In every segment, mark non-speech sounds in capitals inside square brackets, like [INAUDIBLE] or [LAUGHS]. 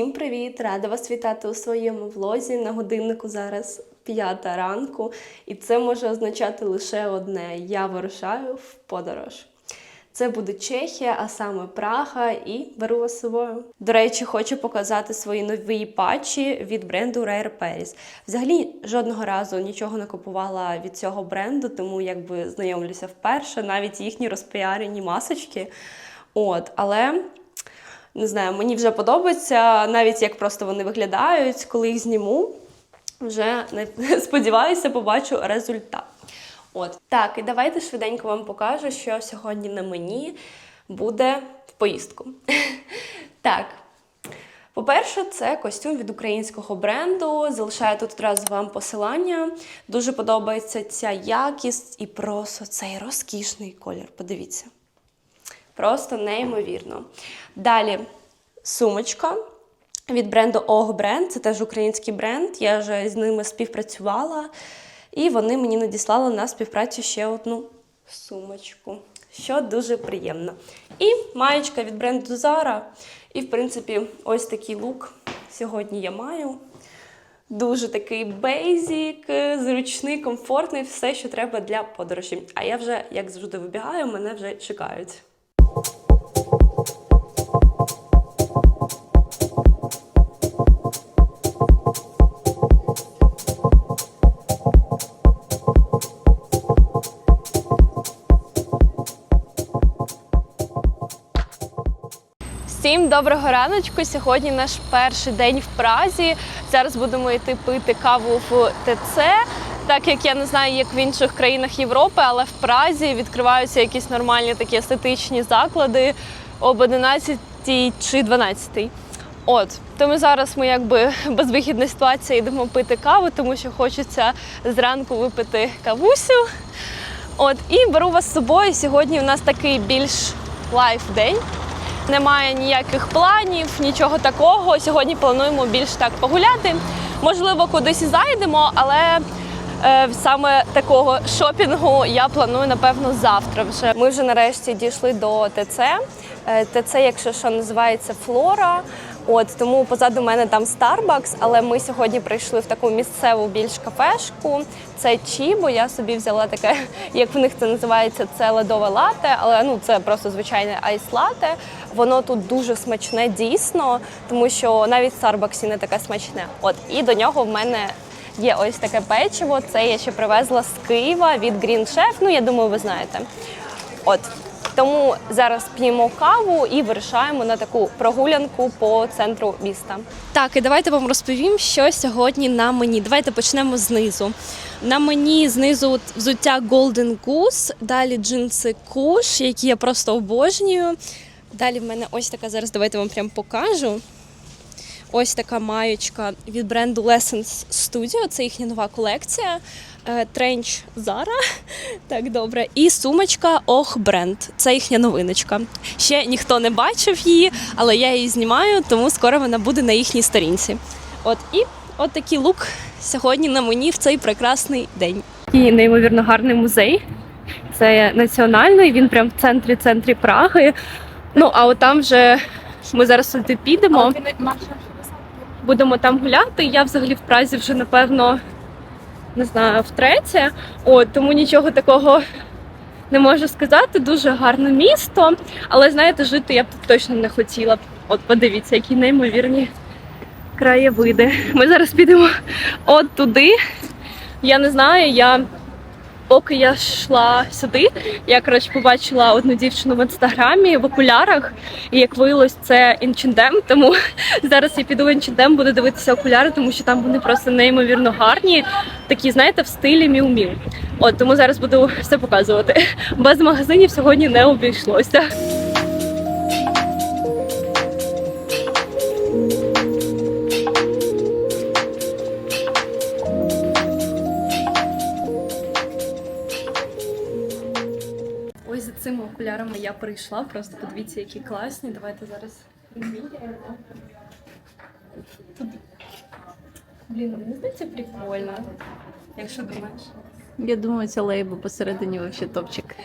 Всім привіт! Рада вас вітати у своєму влозі. На годиннику зараз п'ята ранку, і це може означати лише одне: я вирушаю в подорож. Це буде Чехія, а саме Прага, і беру вас з собою. До речі, хочу показати свої нові патчі від бренду Rare Paris. Взагалі жодного разу нічого не купувала від цього бренду, тому якби знайомлюся вперше, навіть їхні розпіарені масочки. От, але не знаю, мені вже подобається, навіть як просто вони виглядають, коли їх зніму. Вже не [LAUGHS] сподіваюся, побачу результат. От так, і давайте швиденько вам покажу, що сьогодні на мені буде в поїздку. [LAUGHS] Так. По-перше, це костюм від українського бренду. Залишаю тут одразу вам посилання. Дуже подобається ця якість і просто цей розкішний колір. Подивіться. Просто неймовірно. Далі сумочка від бренду OG Brand. Це теж український бренд. Я вже з ними співпрацювала. І вони мені надіслали на співпрацю ще одну сумочку, що дуже приємно. І маєчка від бренду Zara. І, в принципі, ось такий лук сьогодні я маю. Дуже такий бейзік, зручний, комфортний, все, що треба для подорожі. А я вже, як завжди, вибігаю, мене вже чекають. Всім доброго раночку. Сьогодні наш перший день в Празі. Зараз будемо йти пити каву в ТЦ. Так як я не знаю, як в інших країнах Європи, але в Празі відкриваються якісь нормальні такі естетичні заклади об 11 чи 12. От, тому зараз ми якби [LAUGHS] безвихідна ситуація йдемо пити каву, тому що хочеться зранку випити кавусю. От, і беру вас з собою. Сьогодні у нас такий більш лайф день. Немає ніяких планів, нічого такого. Сьогодні плануємо більш так погуляти. Можливо, кудись і зайдемо, але саме такого шопінгу я планую напевно завтра. Вже ми вже нарешті дійшли до ТЦ. Е, ТЦ, якщо що, називається Флора. От тому позаду мене там Starbucks, але ми сьогодні прийшли в таку місцеву більш кафешку. Це Чібо. Я собі взяла таке, [LAUGHS] як в них це називається, це ледове лате, але ну це просто звичайне айс-лате. Воно тут дуже смачне, дійсно, тому що навіть в Starbucks не таке смачне. От і до нього в мене є ось таке печиво. Це я ще привезла з Києва від Green Chef, Ну я думаю, ви знаєте. От тому зараз п'ємо каву і вирішаємо на таку прогулянку по центру міста. Так, і давайте вам розповім, що сьогодні на мені. Давайте почнемо знизу. На мені знизу взуття Golden Goose, далі джинси Kush, які я просто обожнюю. Далі в мене ось така зараз. Давайте вам прям покажу. Ось така маєчка від бренду Lessons Studio. Це їхня нова колекція. Е, Тренч Zara. [LAUGHS] Так, добре. І сумочка Ох Бренд. Це їхня новиночка. Ще ніхто не бачив її, але я її знімаю, тому скоро вона буде на їхній сторінці. От і от такий лук сьогодні на мені в цей прекрасний день. І неймовірно гарний музей. Це національний, він прям в центрі центрі Праги. Ну, а от там вже ми зараз сюди підемо. Будемо там гуляти. Я взагалі в Празі вже напевно не знаю, втретє. От тому нічого такого не можу сказати. Дуже гарне місто, але знаєте, жити я б тут точно не хотіла. От подивіться, які неймовірні краєвиди. Ми зараз підемо от туди. Я не знаю, я поки я йшла сюди, я коротше побачила одну дівчину в інстаграмі в окулярах, і як виявилось, це інчендем. Тому [LAUGHS] зараз я піду в інчендем, буду дивитися окуляри, тому що там вони просто неймовірно гарні, такі, знаєте, в стилі міу-міу. От тому зараз буду все показувати. Без магазинів сьогодні не обійшлося. Цими я прийшла. Просто подивіться, які класні. Давайте зараз. Тут- Блін, мені здається, прикольно. Якщо думаєш. Я думаю, ця лейба посередині вообще топчик.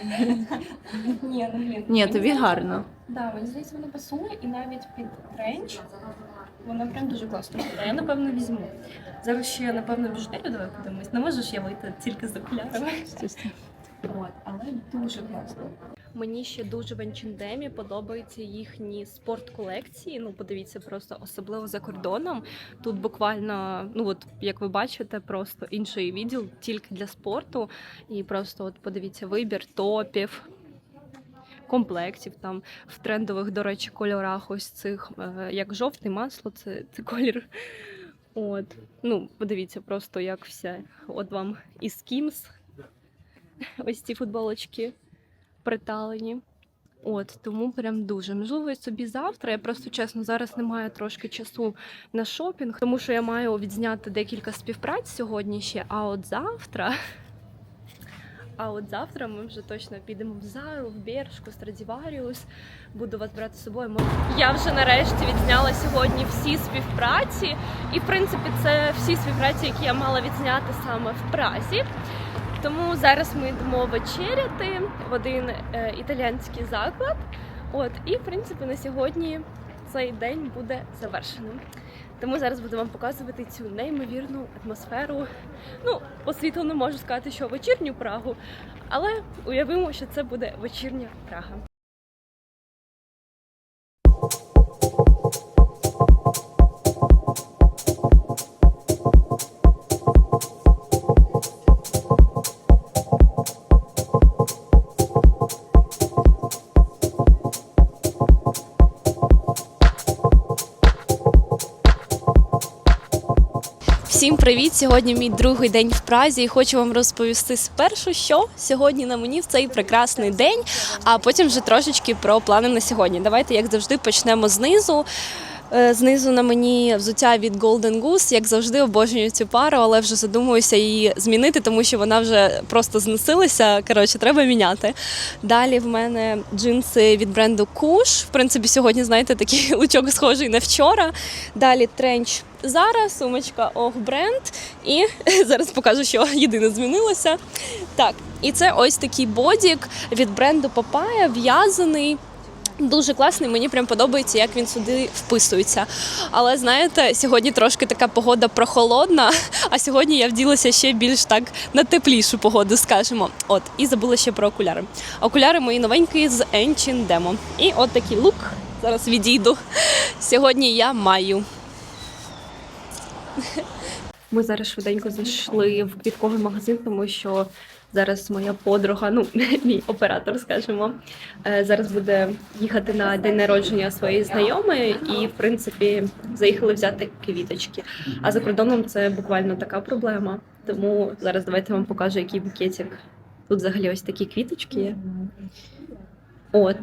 Ні, ну блін. Ні, тобі гарно. Да, мені здається, воно пасує і навіть під тренч. Вона прям дуже класно. Я напевно візьму. Зараз ще напевно біжутерію давай подивимось. Не можеш я вийти тільки з окулярами. От, але дуже класно. Мені ще дуже в H&M подобаються їхні спорт-колекції. Ну, подивіться, просто особливо за кордоном. Тут буквально, ну от як ви бачите, просто інший відділ тільки для спорту. І просто от подивіться вибір топів. Комплектів там в трендових, до речі, кольорах ось цих, е, як жовтий масло, це, це колір. От. Ну, подивіться, просто як все. От вам і Skims, ось ці футболочки приталені. От тому прям дуже. Можливо, я собі завтра. Я просто чесно зараз не маю трошки часу на шопінг, тому що я маю відзняти декілька співпраць сьогодні ще. А от завтра. [LAUGHS] А от завтра ми вже точно підемо в Зару, в Бершку, Страдіваріус. Буду вас брати з собою. Я вже нарешті відзняла сьогодні всі співпраці. І, в принципі, це всі співпраці, які я мала відзняти саме в Празі. Тому зараз ми йдемо вечеряти в один е, італіянський заклад. От, і в принципі на сьогодні цей день буде завершеним. Тому зараз буду вам показувати цю неймовірну атмосферу. Ну, по світлу не можу сказати, що вечірню Прагу, але уявимо, що це буде вечірня Прага. Всім привіт! Сьогодні мій другий день в Празі і хочу вам розповісти спершу, що сьогодні на мені в цей прекрасний день, а потім вже трошечки про плани на сьогодні. Давайте, як завжди, почнемо знизу. Е, Знизу на мені взуття від Golden Goose, як завжди, обожнюю цю пару, але вже задумуюся її змінити, тому що вона вже просто зносилася. Коротше, треба міняти. Далі в мене джинси від бренду Kush. В принципі, сьогодні, знаєте, такий [LAUGHS] лучок схожий на вчора. Далі тренч Zara, сумочка Ох бренд. І [LAUGHS] зараз покажу, що єдине змінилося. Так, і це ось такий бодік від бренду Papaya, в'язаний. Дуже класний, мені прям подобається, як він сюди вписується. Але знаєте, сьогодні трошки така погода прохолодна, [LAUGHS] а сьогодні я вділася ще більш так на теплішу погоду, скажімо. От, і забула ще про окуляри. Окуляри мої новенькі з Enchin Demo. І от такий лук. Зараз відійду. [LAUGHS] Сьогодні я маю. Ми зараз швиденько зайшли в квітковий магазин, тому що зараз моя подруга, ну [LAUGHS] мій оператор, скажімо, е, зараз буде їхати на день народження своєї знайомої, і в принципі заїхали взяти квіточки. А за кордоном це буквально така проблема. Тому зараз давайте вам покажу, який букетик. Тут взагалі ось такі квіточки є. От.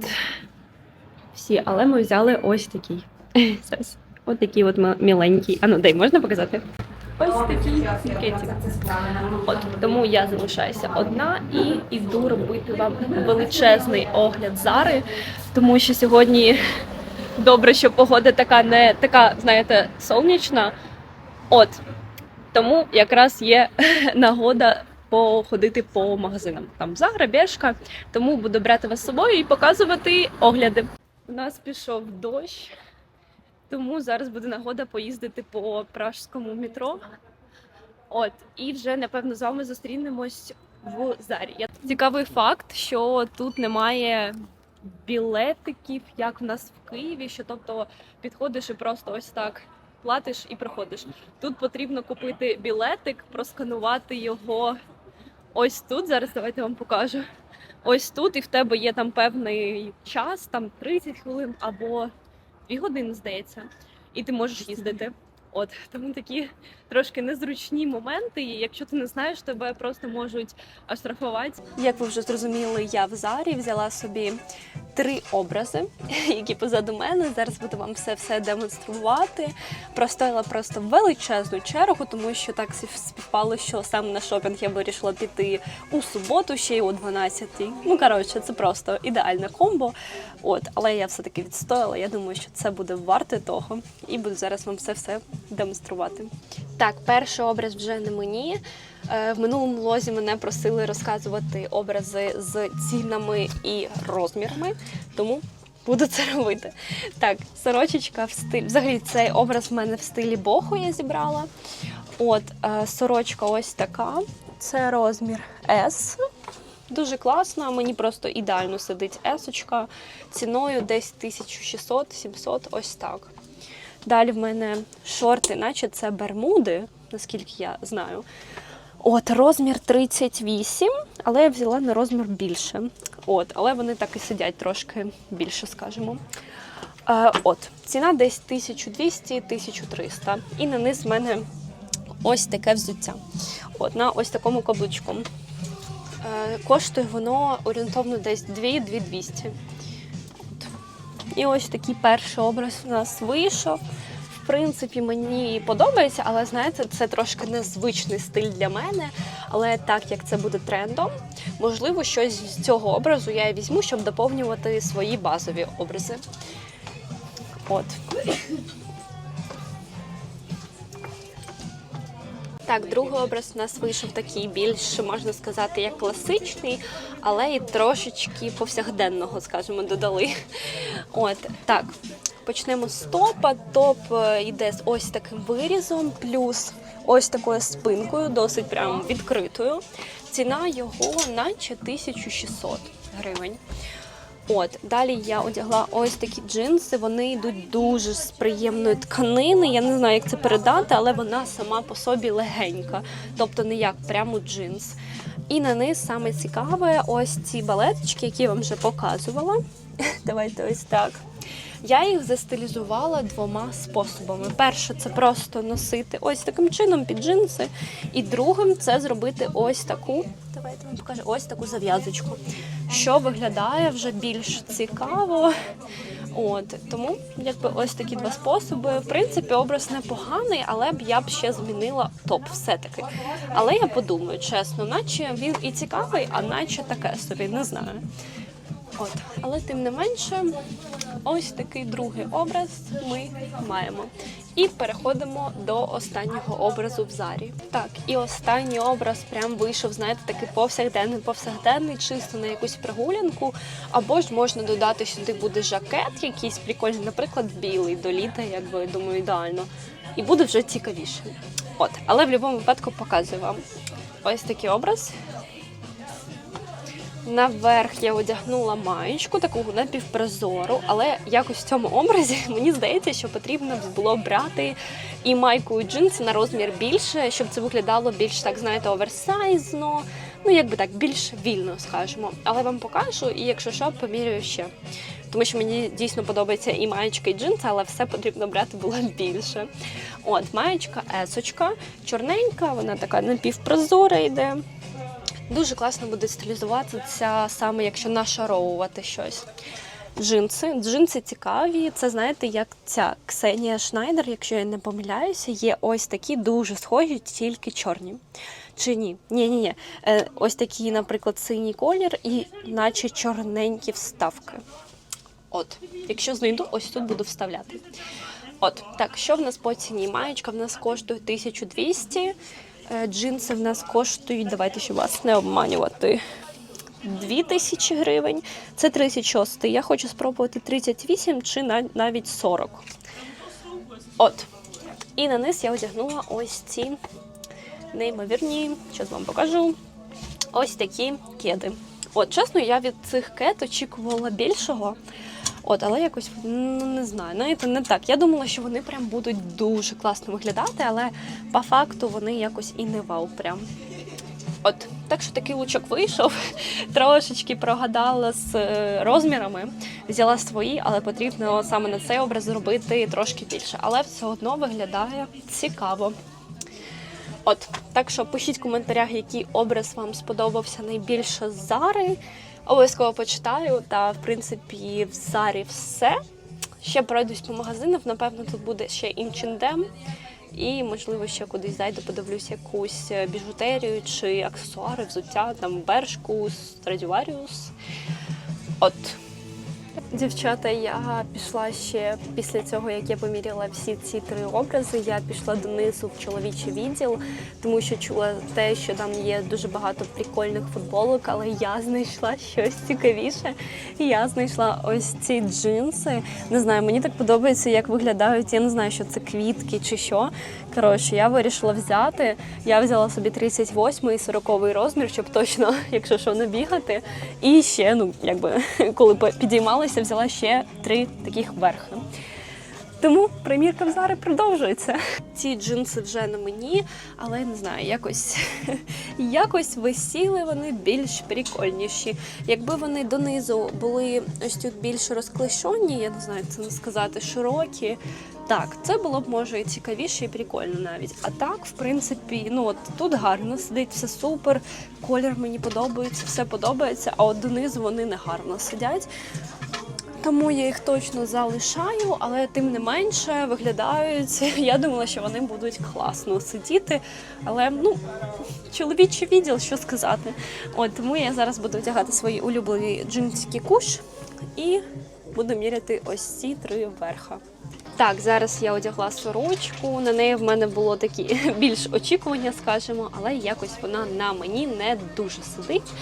Всі, але ми взяли ось такий. [LAUGHS] От такий от м- міленький. А ну дай можна показати? Ось такий букетик. От тому я залишаюся одна і йду робити вам величезний огляд зари, тому що сьогодні добре, що погода така не така, знаєте, сонячна. От тому якраз є [LAUGHS] нагода походити по магазинам. Там Зара, Бершка, тому буду брати вас з собою і показувати огляди. У нас пішов дощ. Тому зараз буде нагода поїздити по пражському метро. От, і вже напевно з вами зустрінемось в зарі. Цікавий факт, що тут немає білетиків, як в нас в Києві. Що тобто підходиш і просто ось так платиш і проходиш. Тут потрібно купити білетик, просканувати його ось тут. Зараз давайте вам покажу. Ось тут, і в тебе є там певний час, там 30 хвилин або 2 години, здається, і ти можеш їздити. От тому такі трошки незручні моменти. І якщо ти не знаєш, тебе просто можуть оштрафувати. Як ви вже зрозуміли, я в зарі взяла собі три образи, [LAUGHS] які позаду мене. Зараз буду вам все все демонструвати. Простояла просто величезну чергу, тому що так співпало, що саме на шопінг я вирішила піти у суботу, ще й о 12-й. Ну коротше, це просто ідеальне комбо. От, але я все-таки відстояла. Я думаю, що це буде варте того. І буду зараз вам все все демонструвати. Так, перший образ вже не мені. Е, В минулому влозі мене просили розказувати образи з цінами і розмірами. Тому буду це робити. Так, сорочечка в стилі. Взагалі, цей образ в мене в стилі боху я зібрала. От, е, сорочка ось така. Це розмір S. Дуже класно, мені просто ідеально сидить есочка. Ціною десь 1600-700, ось так. Далі в мене шорти, наче це бермуди, наскільки я знаю. От, розмір 38, але я взяла на розмір більше. От, але вони так і сидять трошки більше, скажімо. Е, от, ціна десь 1200-1300. І на низ в мене ось таке взуття. От, на ось такому каблучку. Е, коштує воно орієнтовно десь 2-2200. І ось такий перший образ у нас вийшов. В принципі, мені подобається, але знаєте, це трошки незвичний стиль для мене. Але так як це буде трендом, можливо, щось з цього образу я візьму, щоб доповнювати свої базові образи. От. Так, другий образ у нас вийшов такий більш, можна сказати, як класичний, але і трошечки повсякденного, скажімо, додали. От так. Почнемо з топа. Топ е, йде з ось таким вирізом, плюс ось такою спинкою, досить прям відкритою. Ціна його наче 1600 гривень. От далі я одягла ось такі джинси. Вони йдуть дуже з приємної тканини. Я не знаю, як це передати, але вона сама по собі легенька, тобто не як прямо джинс. І на низ саме цікаве ось ці балеточки, які я вам вже показувала. [LAUGHS] Давайте ось так. Я їх застилізувала двома способами. Перше, це просто носити ось таким чином під джинси. І другим це зробити ось таку. Давайте вам покажу ось таку зав'язочку, що виглядає вже більш цікаво. От тому, якби ось такі два способи. В принципі, образ непоганий, але б я б ще змінила топ, все-таки. Але я подумаю, чесно, наче він і цікавий, а наче таке собі, не знаю. От, але тим не менше, ось такий другий образ ми маємо. І переходимо до останнього образу в зарі. Так, і останній образ прям вийшов, знаєте, такий повсякденний, повсякденний, чисто на якусь прогулянку. Або ж можна додати сюди буде жакет, якийсь прикольний, наприклад, білий до літа, якби думаю, ідеально. І буде вже цікавіше. От, але в будь-якому випадку показую вам ось такий образ. Наверх я одягнула маєчку, таку напівпрозору, але якось в цьому образі [LAUGHS] мені здається, що потрібно було брати і майку, і джинси на розмір більше, щоб це виглядало більш так, знаєте, оверсайзно. Ну, якби так, більш вільно, скажімо. Але вам покажу, і якщо що, поміряю ще. Тому що мені дійсно подобається і маєчка, і джинси, але все потрібно брати було більше. От, маєчка, есочка, чорненька, вона така напівпрозора йде. Дуже класно буде стилізуватися саме якщо нашаровувати щось. Джинси. Джинси цікаві. Це знаєте, як ця Ксенія Шнайдер, якщо я не помиляюся, є ось такі дуже схожі, тільки чорні. Чи ні? Ні, ні, ні. Е, ось такі, наприклад, синій колір і наче чорненькі вставки. От, якщо знайду, ось тут буду вставляти. От, так, що в нас по ціні? Маєчка в нас коштує 1200. Е, Джинси в нас коштують, давайте щоб вас не обманювати. 2000 гривень. Це 36. Я хочу спробувати 38 чи на- навіть 40. От. І на низ я одягнула ось ці неймовірні, зараз вам покажу. Ось такі кеди. От, чесно, я від цих кед очікувала більшого. От, але якось ну не знаю, знаєте, не так. Я думала, що вони прям будуть дуже класно виглядати, але по факту вони якось і не вау. Прям. От, так що такий лучок вийшов. [LAUGHS] Трошечки прогадала з е, розмірами, взяла свої, але потрібно саме на цей образ зробити трошки більше. Але все одно виглядає цікаво. От, так що пишіть в коментарях, який образ вам сподобався найбільше з Зари. Обов'язково почитаю. Та, в принципі, в Зарі все. Ще пройдусь по магазинах. Напевно, тут буде ще іншендем. І, можливо, ще кудись зайду, подивлюсь якусь е, біжутерію чи аксесуари, взуття, там Бершку, Страдіваріус. От. Дівчата, я пішла ще після цього, як я поміряла всі ці три образи. Я пішла донизу в чоловічий відділ, тому що чула те, що там є дуже багато прикольних футболок, але я знайшла щось цікавіше. Я знайшла ось ці джинси. Не знаю, мені так подобається, як виглядають. Я не знаю, що це квітки чи що. Коротше, я вирішила взяти. Я взяла собі 38 і 40 розмір, щоб точно, [LAUGHS] якщо що, не бігати. І ще, ну якби коли по- підіймалася, взяла ще три таких верхи. Тому примірка в Зари продовжується. Ці джинси вже на мені, але не знаю, якось, [LAUGHS] якось висіли вони більш прикольніші. Якби вони донизу були ось тут більш розклещені, я не знаю, як це сказати, широкі. Так, це було б може і цікавіше, і прикольно навіть. А так, в принципі, ну от тут гарно сидить, все супер. Колір мені подобається, все подобається, а от донизу вони не гарно сидять. Тому я їх точно залишаю, але тим не менше виглядають. [LAUGHS] Я думала, що вони будуть класно сидіти. Але ну, чоловічий відділ, що сказати. От тому я зараз буду одягати свої улюблені джинсики куш і буду міряти ось ці три верха. Так, зараз я одягла сорочку. На неї в мене було такі [LAUGHS] більш очікування, скажімо, але якось вона на мені не дуже сидить.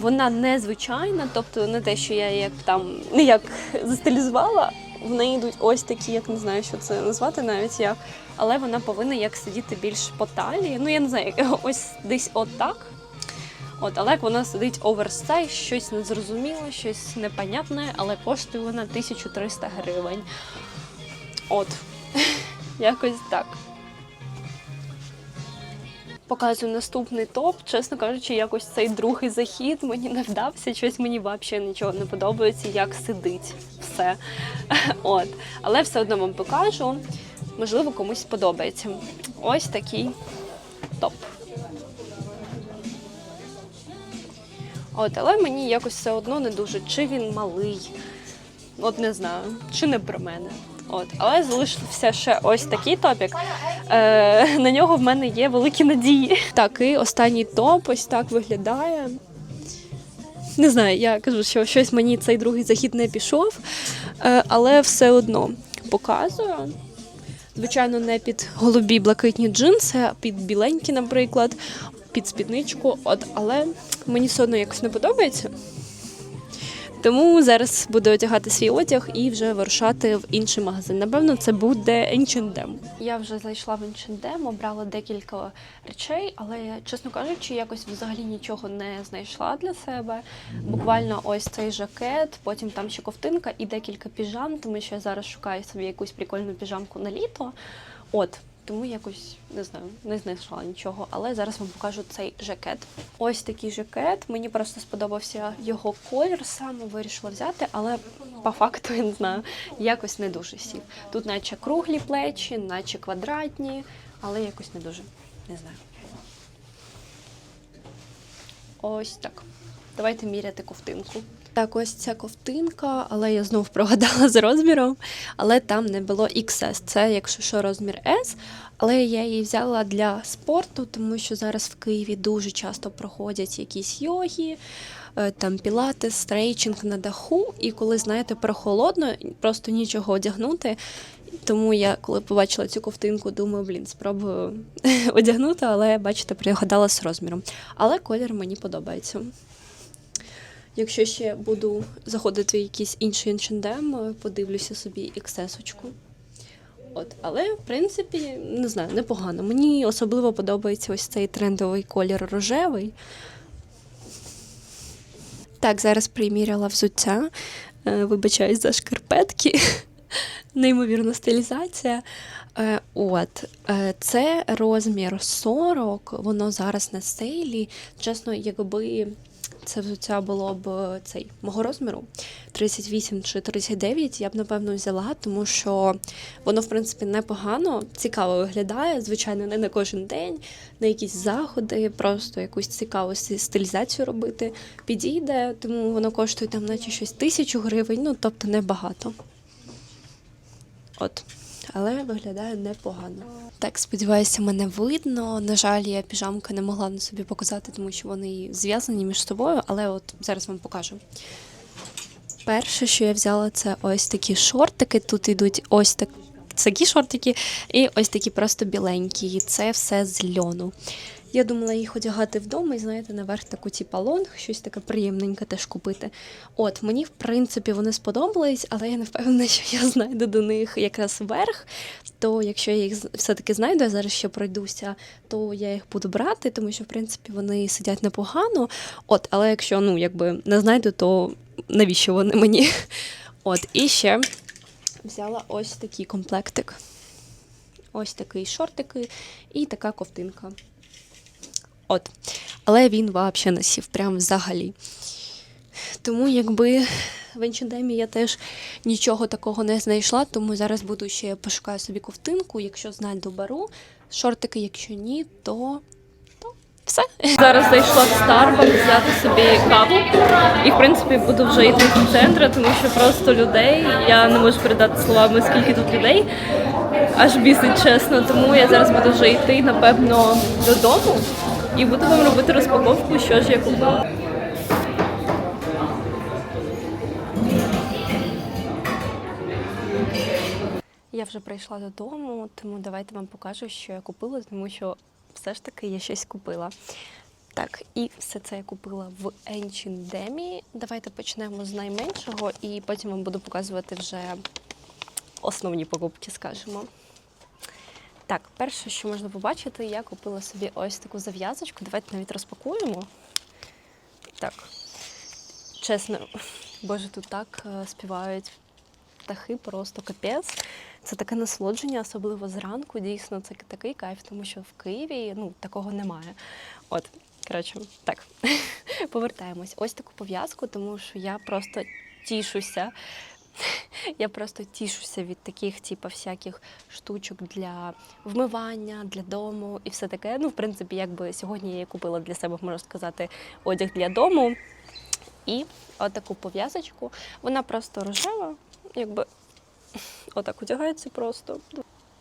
Вона незвичайна, тобто не те, що я як там не як застилізувала. В неї йдуть ось такі, як не знаю, що це назвати навіть як, але вона повинна як сидіти більш по талії. Ну я не знаю, [LAUGHS] ось десь отак. От, але як вона сидить оверсайз, щось незрозуміле, щось непонятне, але коштує вона 1300 гривень. От, [LAUGHS] якось так. Показую наступний топ. Чесно кажучи, якось цей другий захід мені не вдався. Щось мені взагалі нічого не подобається, як сидить все. [LAUGHS] От. Але все одно вам покажу. Можливо, комусь сподобається. Ось такий топ. От, але мені якось все одно не дуже. Чи він малий, от не знаю, чи не про мене. От, але залишився ще ось такий топік. Е, на нього в мене є великі надії. Так, і останній топ ось так виглядає. Не знаю, я кажу, що щось мені цей другий захід не пішов, е, але все одно показую. Звичайно, не під голубі блакитні джинси, а під біленькі, наприклад, під спідничку. От, але мені все одно якось не подобається. Тому зараз буду одягати свій одяг і вже вирушати в інший магазин. Напевно, це буде H&M. Я вже зайшла в H&M, обрала декілька речей, але чесно кажучи, якось взагалі нічого не знайшла для себе. Буквально ось цей жакет, потім там ще ковтинка і декілька піжам, тому що я зараз шукаю собі якусь прикольну піжамку на літо. От. Тому якось не знаю, не знайшла нічого, але зараз вам покажу цей жакет. Ось такий жакет. Мені просто сподобався його колір, саме вирішила взяти, але по факту я не знаю, якось не дуже сів. Тут наче круглі плечі, наче квадратні, але якось не дуже. Не знаю. Ось так. Давайте міряти ковтинку. Так, ось ця ковтинка, але я знов прогадала з розміром, але там не було XS. Це, якщо що, розмір S. Але я її взяла для спорту, тому що зараз в Києві дуже часто проходять якісь йоги, е, там пілати, стрейчинг на даху. І коли, знаєте, прохолодно, просто нічого одягнути. Тому я, коли побачила цю ковтинку, думаю, блін, спробую [LAUGHS] одягнути, але бачите, пригадала з розміром. Але колір мені подобається. Якщо ще буду заходити в якийсь інший H&M, подивлюся собі XS-очку. От, але в принципі, не знаю, непогано. Мені особливо подобається ось цей трендовий колір рожевий. Так, зараз приміряла взуття. Е, Вибачаюсь за шкарпетки. [LAUGHS] Неймовірна стилізація. Е, От, е, це розмір 40, воно зараз на сейлі. Чесно, якби це взуття було б цей мого розміру 38 чи 39, я б напевно взяла, тому що воно, в принципі, непогано, цікаво виглядає. Звичайно, не на кожен день, на якісь заходи, просто якусь цікаву стилізацію робити. Підійде, тому воно коштує там, наче щось тисячу гривень, ну тобто небагато. От. Але виглядає непогано. Так, сподіваюся, мене видно. На жаль, я піжамки не могла на собі показати, тому що вони зв'язані між собою, але от зараз вам покажу. Перше, що я взяла, це ось такі шортики. Тут йдуть ось так, такі шортики, і ось такі просто біленькі. І це все з льону. Я думала їх одягати вдома і, знаєте, наверх таку типа лонг, щось таке приємненьке теж купити. От, мені, в принципі, вони сподобались, але я не впевнена, що я знайду до них якраз верх. То якщо я їх все-таки знайду, я зараз ще пройдуся, то я їх буду брати, тому що, в принципі, вони сидять непогано. От, але якщо ну, якби не знайду, то навіщо вони мені? [LAUGHS] От, і ще взяла ось такий комплектик. Ось такий шортики і така ковтинка. От. Але він взагалі не сів, прям взагалі. Тому якби в H&M я теж нічого такого не знайшла, тому зараз буду ще пошукаю собі ковтинку. Якщо знайду, беру. Шортики, якщо ні, то. Все. Зараз зайшла в Starbucks взяти собі каву. І, в принципі, буду вже йти з центру, тому що просто людей. Я не можу передати словами, скільки тут людей. Аж бісить, чесно. Тому я зараз буду вже йти, напевно, додому і буду вам робити розпаковку, що ж я купила. Я вже прийшла додому, тому давайте вам покажу, що я купила, тому що все ж таки я щось купила. Так, і все це я купила в H&M. Давайте почнемо з найменшого, і потім вам буду показувати вже основні покупки, скажімо. Так, перше, що можна побачити, я купила собі ось таку зав'язочку. Давайте навіть розпакуємо. Так. Чесно, боже, тут так е, співають птахи, просто капець. Це таке насолодження, особливо зранку. Дійсно, це такий кайф, тому що в Києві ну, такого немає. От, коротше, так, [LAUGHS] повертаємось. Ось таку пов'язку, тому що я просто тішуся. [LAUGHS] Я просто тішуся від таких, типу, всяких штучок для вмивання, для дому і все таке. Ну, в принципі, якби сьогодні я її купила для себе, можна сказати, одяг для дому. І отаку пов'язочку. Вона просто рожева, якби [LAUGHS] отак одягається просто.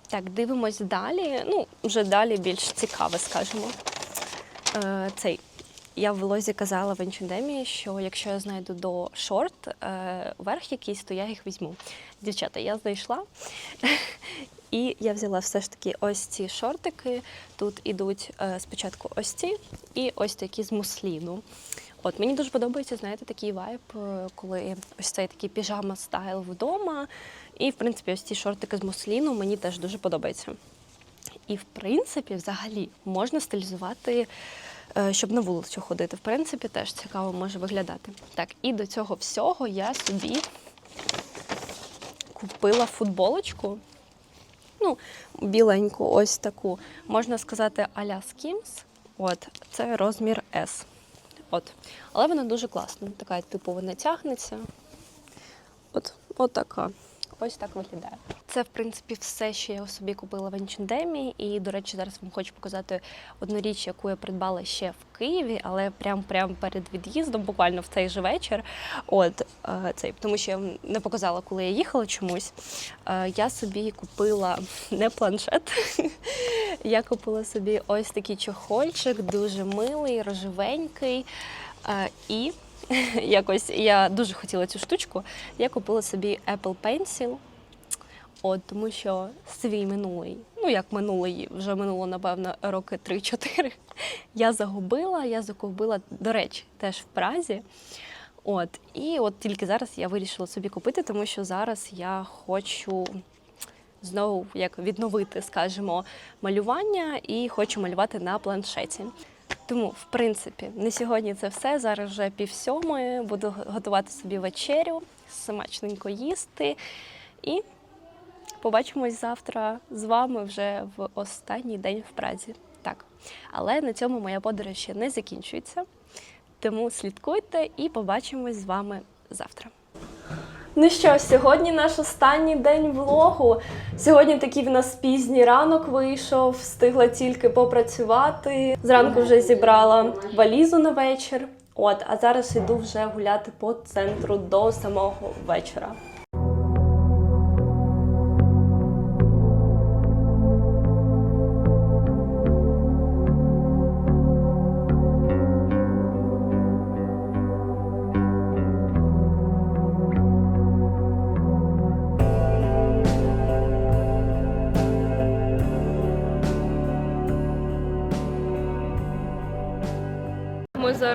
Так, дивимось далі. Ну, вже далі більш цікаве, скажімо. Е, цей. Я в лозі казала в H&M, що якщо я знайду до шорт е, верх якийсь, то я їх візьму. Дівчата, я знайшла. І я взяла все ж таки ось ці шортики. Тут ідуть е, спочатку ось ці і ось такі з мусліну. От мені дуже подобається, знаєте, такий вайб, е, коли ось цей такий піжама стайл вдома. І, в принципі, ось ці шортики з мусліну мені теж дуже подобаються. І в принципі, взагалі, можна стилізувати, щоб на вулицю ходити. В принципі, теж цікаво може виглядати. Так, і до цього всього я собі купила футболочку. Ну, біленьку, ось таку. Можна сказати, а-ля Skims. От, це розмір S. От. Але вона дуже класна. Така, типу, вона тягнеться. От, от така. Ось так виглядає. Це, в принципі, все, що я собі купила в H&M. І, до речі, зараз вам хочу показати одну річ, яку я придбала ще в Києві, але прям прям перед від'їздом, буквально в цей же вечір. От е, цей, тому що я не показала, коли я їхала чомусь. Е, Я собі купила [LAUGHS] не планшет. [LAUGHS] Я купила собі ось такий чохольчик, дуже милий, рожевенький. Е, І [LAUGHS] якось я дуже хотіла цю штучку. Я купила собі Apple Pencil. От, тому що свій минулий, ну як минулий, вже минуло, напевно, роки 3-4. [LAUGHS] Я загубила, я загубила, до речі, теж в Празі. От, і от тільки зараз я вирішила собі купити, тому що зараз я хочу знову як відновити, скажімо, малювання і хочу малювати на планшеті. Тому, в принципі, на сьогодні це все. Зараз вже пів сьомої. Буду готувати собі вечерю, смачненько їсти. І побачимось завтра з вами вже в останній день в Празі. Так. Але на цьому моя подорож ще не закінчується. Тому слідкуйте і побачимось з вами завтра. Ну що, сьогодні наш останній день влогу. Сьогодні такий в нас пізній ранок вийшов, встигла тільки попрацювати. Зранку вже зібрала валізу на вечір. От, а зараз іду вже гуляти по центру до самого вечора.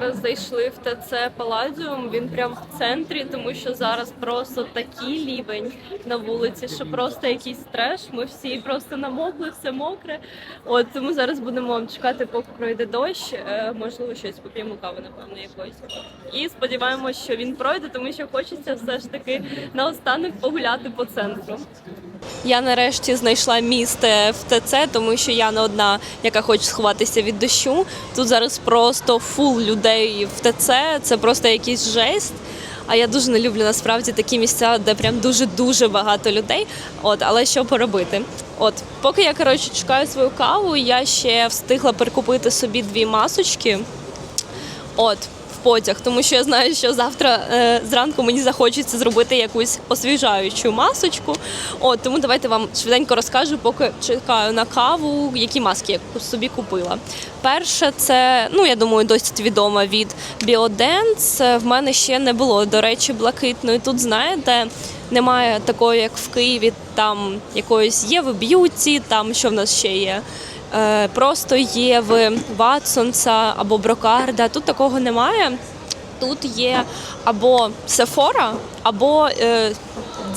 Зараз зайшли в ТЦ Паладіум. Він прям в центрі, тому що зараз просто такий лівень на вулиці, що просто якийсь треш. Ми всі просто намокли, все мокре. От тому зараз будемо чекати, поки пройде дощ. Е, можливо, щось поп'ємо кави, напевно, якоїсь. І сподіваємось, що він пройде, тому що хочеться все ж таки наостанок погуляти по центру. Я нарешті знайшла місце в ТЦ, тому що я не одна, яка хоче сховатися від дощу. Тут зараз просто фул людей в ТЦ, це просто якийсь жесть. А я дуже не люблю насправді такі місця, де прям дуже дуже багато людей. От, але що поробити? От, поки я коротше чекаю свою каву, я ще встигла перекупити собі дві масочки. От. Потяг, тому що я знаю, що завтра е, зранку мені захочеться зробити якусь освіжаючу масочку. От тому давайте вам швиденько розкажу, поки чекаю на каву, які маски я собі купила. Перше, це ну я думаю, досить відома від Biodance. В мене ще не було, до речі, блакитної. Тут знаєте, немає такої, як в Києві, там якоїсь є в б'юті, там що в нас ще є. Е, Просто є в Ватсонса або Брокарда. Тут такого немає. Тут є або Сефора, або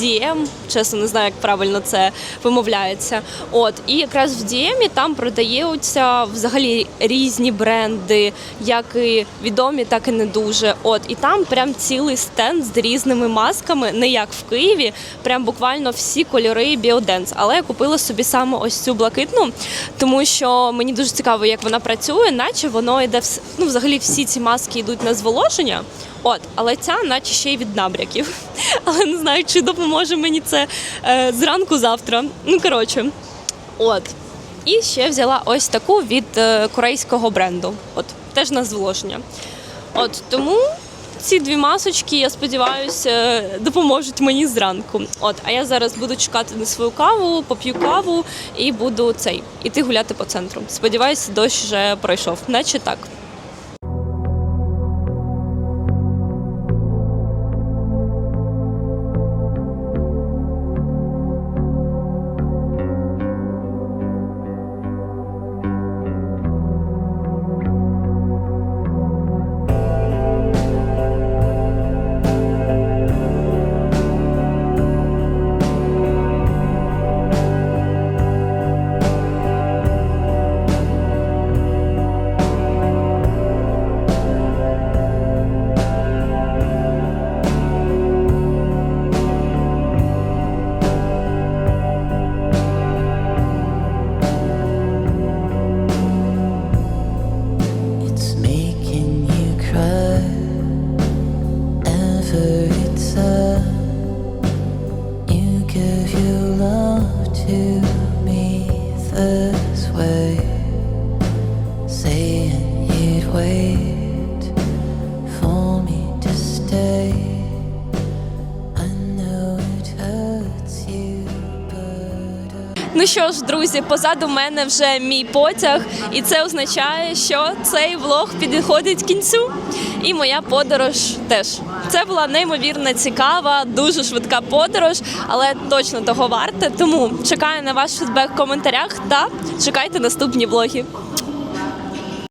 DM, чесно не знаю, як правильно це вимовляється. От і якраз в DM там продаються взагалі різні бренди, як і відомі, так і не дуже. От і там прям цілий стенд з різними масками, не як в Києві, прям буквально всі кольори Biodance. Але я купила собі саме ось цю блакитну, тому що мені дуже цікаво, як вона працює, наче воно йде ну, взагалі всі ці маски йдуть на зволоження. От, але ця, наче ще й від набряків. [LAUGHS] Але не знаю, чи допоможе мені це е, зранку завтра. Ну коротше, от. І ще взяла ось таку від е, корейського бренду. От, теж на зволоження. От тому ці дві масочки, я сподіваюся, допоможуть мені зранку. От, а я зараз буду чекати на свою каву, поп'ю каву і буду цей іти гуляти по центру. Сподіваюся, дощ вже пройшов, наче так. Що ж, друзі, позаду мене вже мій потяг, і це означає, що цей влог підходить кінцю. І моя подорож теж. Це була неймовірно цікава, дуже швидка подорож, але точно того варте. Тому чекаю на ваш фідбек в коментарях та чекайте наступні влоги.